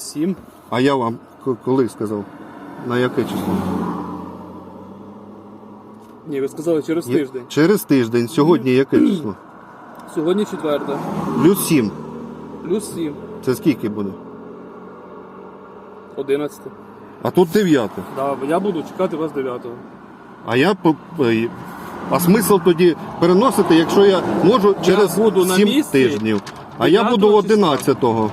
Сім. А я вам коли сказав? На яке число? Ні, ви сказали через Є- тиждень. Через тиждень. Сьогодні яке число? Сьогодні четверте. Плюс 7. Плюс сім. Це скільки буде? Одинадцяте. А тут 9. Да, я буду чекати вас дев'ятого. А я по- е, а смисл тоді переносити, якщо я можу через буду на 7 місці тижнів. А я 9 буду числа. 11-го.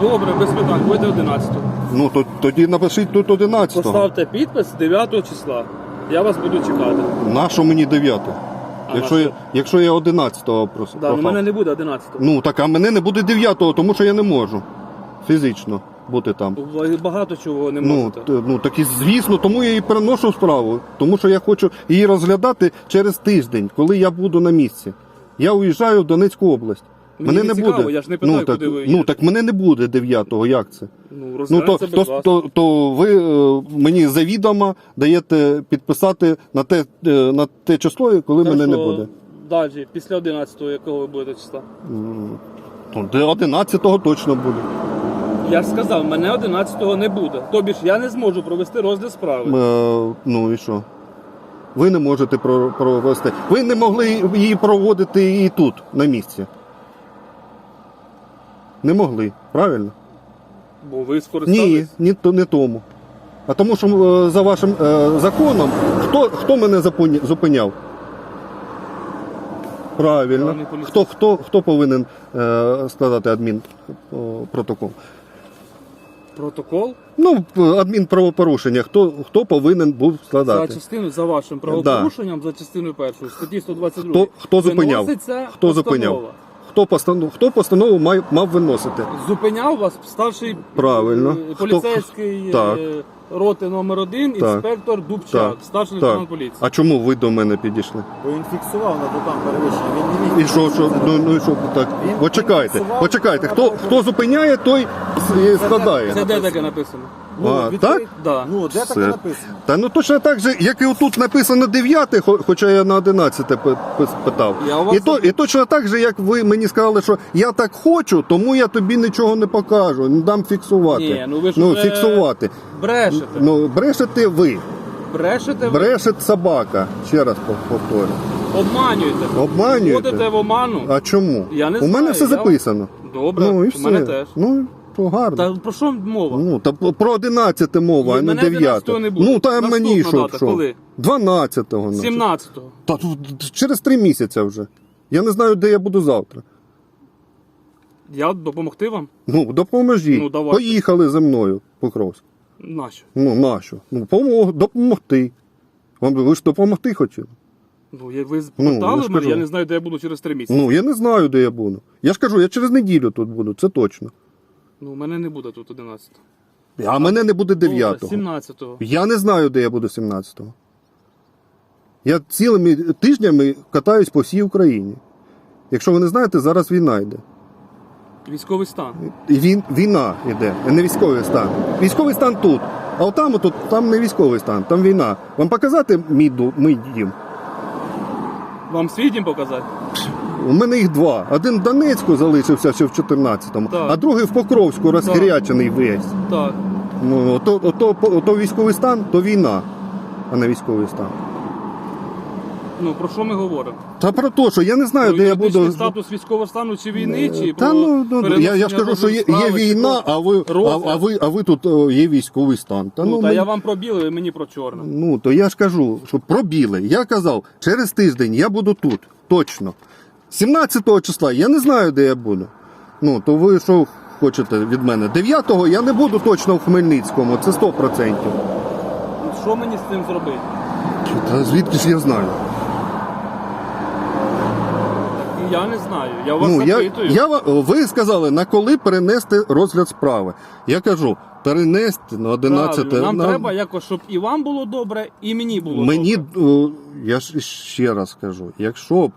Добре, без питань, будете одинадцятого. Ну то тоді напишіть тут 11-го. Поставте підпис 9 числа. Я вас буду чекати. Нащо мені 9? А Якщо я, якщо я 11-го просто. Да, ну, мене не буде 11-го. Ну так, а мене не буде 9-го, тому що я не можу фізично бути там. Багато чого не Ну, можете. ну так і звісно, тому я і переношу справу. Тому що я хочу її розглядати через тиждень, коли я буду на місці. Я уїжджаю в Донецьку область. Мені мене не цікаво, буде. я ж не питаю, ну, так, куди ви ну так мене не буде 9-го, як це? Ну, Ну то, то, вас. то, то ви е, мені завідомо даєте підписати на те, е, на те число, коли Так мене не що буде. Далі, після 11-го, якого ви будете числа. Ну, де 11-го точно буде. Я ж сказав, мене 11-го не буде. Тобі ж я не зможу провести розгляд справи. Е, ну і що? Ви не можете про- провести. Ви не могли її проводити і тут, на місці. Не могли, правильно? Бо ви скористались. Ні, ні, то не тому. А тому, що е, за вашим е, законом, хто, хто мене зупиняв? Правильно. Поліцейський. Хто, хто, хто повинен е, складати адмінпротокол? Протокол Ну, адмінправопорушення. Хто, хто повинен був за складати? частину за вашим правопорушенням, за частиною першою, статті 122. Хто, хто зупиняв? виноситься Хто постанова. Хто постанову, хто постанову мав, мав виносити? Зупиняв вас старший Правильно. е, Хто- поліцейський Так. е, роти номер 1 Так. інспектор Дубчак, Так. старший Так. лейтенант поліції. А чому ви до мене підійшли? Бо він фіксував на там перевищення. Він не міг І що, що ну, ну і що так? Почекайте, почекайте. Хто, хто зупиняє, той і складає. Це де таке написано? Ну, А, відкрий- так? Да. Ну, де Все. таке написано? Та ну точно так же, як і отут написано 9, хо- хоча я на 11 пи- пи- питав. Я у вас І, то, і точно так же, як ви мені сказали, що я так хочу, тому я тобі нічого не покажу, не дам фіксувати. Ні, ну ви ж ну вже фіксувати. Брешете. Ну, брешете ви, Брешете ви, бреше собака. Ще раз пов- повторю. обманюєте. Обманюєте? Вводите в оману. А чому? Я не У мене знаю, все я- записано. Добре, Ну і у все. мене теж. Ну, то гарно. Та про що мова? Ну, та про 11 мова, а не мене 9. 11-го не буде. Ну, та Наступна мені що, дата, що? коли? 12-го. значить. 17-го. Та тут через три місяці вже. Я не знаю, де я буду завтра. Я допомогти вам? Ну, допоможіть. Ну, давайте. Поїхали зі мною, Покровськ. Нащо? Ну, нащо? Ну, помог, допомогти. Вам ви ж допомогти хотіли? Ну, я, ви Ну, питали ж мене, кажу. я не знаю, де я буду через три місяці. Ну, я не знаю, де я буду. Я ж кажу, я через неділю тут буду, це точно. Ну, у мене не буде тут 11. А мене не буде 9-го. 17-го. Я не знаю, де я буду 17-го. Я цілими тижнями катаюсь по всій Україні. Якщо ви не знаєте, зараз війна йде. Військовий стан. Він, війна йде, а не військовий стан. Військовий стан тут. А отам, отут, там не військовий стан, там війна. Вам показати мій, ду- мій дім? Вам свій дім показати? У мене їх два. Один в Донецьку залишився ще в 14-му, Так. а другий в Покровську розхирячений весь. Так. Ну, ото, ото, ото військовий стан, то війна, а не військовий стан. Ну, про що ми говоримо? Та про те, що я не знаю, Про де я юридичний буду. статус військового стану чи війни, чи Та про ну, ну я, я ж перенесення кажу, що є, є справи, чи війна, про а ви, а, розгляд? а ви, а ви тут о, є військовий стан. Та, Ну, ну, та ми- я вам про біле, ви мені про чорне. ну, то я ж кажу, що пробіли. Я казав, через тиждень я буду тут. Точно. 17 числа я не знаю, де я буду. Ну, то ви що хочете від мене? 9-го я не буду точно в Хмельницькому, це 100%. Ну, Що мені з цим зробити? Та звідки ж я знаю? Я не знаю. Я вас Ну, я, запитую. я, ва- ви сказали, на коли перенести розгляд справи. Я кажу, перенести на 11 Правильно, Нам на... треба якось, щоб і вам було добре, і мені було Мені, добре. о, я ж ще раз кажу, якщо б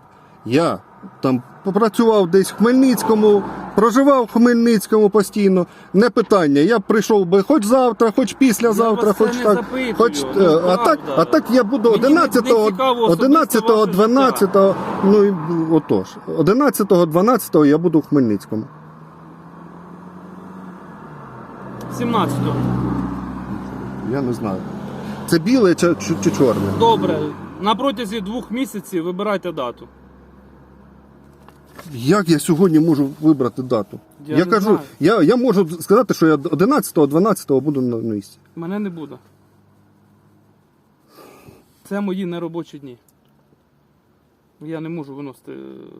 я там попрацював десь в Хмельницькому, проживав в Хмельницькому постійно, не питання. Я б прийшов би хоч завтра, хоч післязавтра, хоч так. запитую, Хоч, ну, е, а, так, а так я буду Мені не- 11, не цікаво особисто 11, ваше 12, ну і отож, 11, 12 я буду в Хмельницькому. 17-го. Я не знаю. Це біле чи, чи, чи чорне? Добре. На протязі двох місяців вибирайте дату. Як я сьогодні можу вибрати дату? Я Я, не кажу, знаю. я, я можу сказати, що я 11-го, 12-го буду на місці. Мене не буде. Це мої неробочі дні. Я не можу виносити е,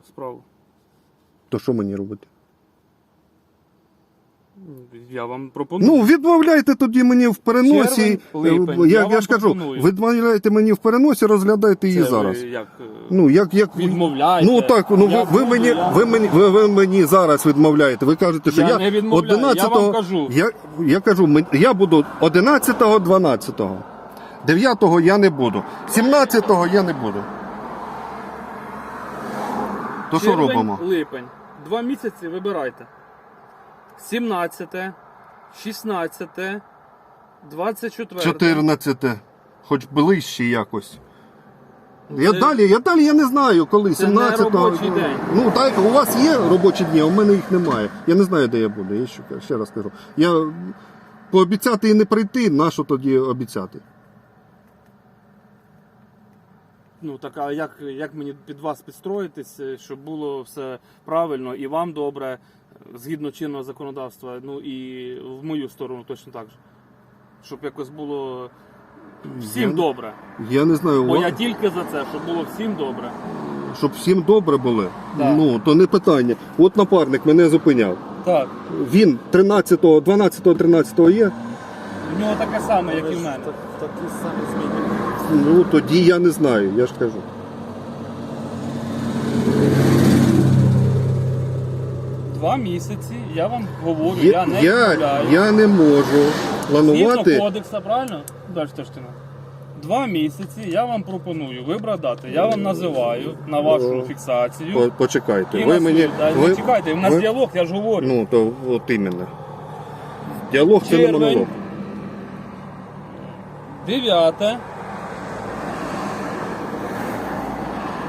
справу. То що мені робити? Я вам пропоную. Ну, відмовляйте тоді мені в переносі. Червень, липень. Е, Я я, вам я ж кажу, пропоную. відмовляйте мені в переносі, розглядайте її Це зараз. як, е, Ну, як, як... Відмовляєте. Ну так, ну ви, Я ви, мені, ви, мені, ви, ви мені зараз відмовляєте. Ви кажете, що Я я, не відмовляю, я 11-го, вам кажу. Я, я кажу, мен- я буду 11-го, 12-го. 9-го я не буду. 17-го я не буду. То що червень, робимо? Липень. Два місяці вибирайте. 17, 16, 24. 14. Хоч ближче якось. Я Це- далі, я далі я не знаю, коли. Це не 17-го. робочий день. Ну так, у вас є робочі дні, а у мене їх немає. Я не знаю, де я буду. Я ще, ще раз кажу. Я пообіцяти і не прийти, на що тоді обіцяти? Ну так а як, як мені під вас підстроїтись, е, щоб було все правильно і вам добре, згідно чинного законодавства, ну і в мою сторону точно так же. Щоб якось було всім Я- добре. Я не знаю, Бо я тільки за це, щоб було всім добре. щоб всім добре було. Так. Ну, то не питання. От напарник мене зупиняв. Так. Він 13-го, 12-го, 13-го є. У нього таке саме, як і в мене. Так, такі самі зміни. Ну тоді я не знаю, я ж кажу. Два місяці я вам говорю, я, Я, не я, я не можу планувати. Згідно кодексу, правильно? Далі Штина. Два місяці я вам пропоную вибрати дати. Я вам називаю на вашу О. фіксацію. По- Почекайте. І Ви мені. суд. Ви- Не чекайте, у нас ви- діалог, я ж говорю. Ну, то от іменно. Діалог це не монолог. Дев'яте.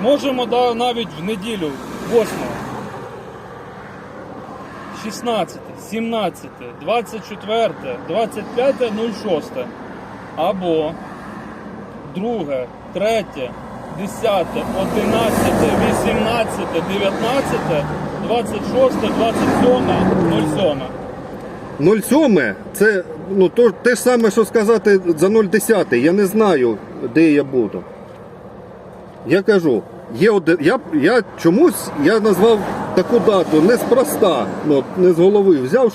Можемо да, навіть в неділю, 8. 16, 17, 24, 25, 06. Або 2, 3, 10, 11, 18, 19, 26, 27, 07. 07 це ну, то, те ж саме, що сказати за 010. Я не знаю, де я буду. Я кажу, є один, я, я чомусь я назвав таку дату неспроста, ну, не з голови. Взяв,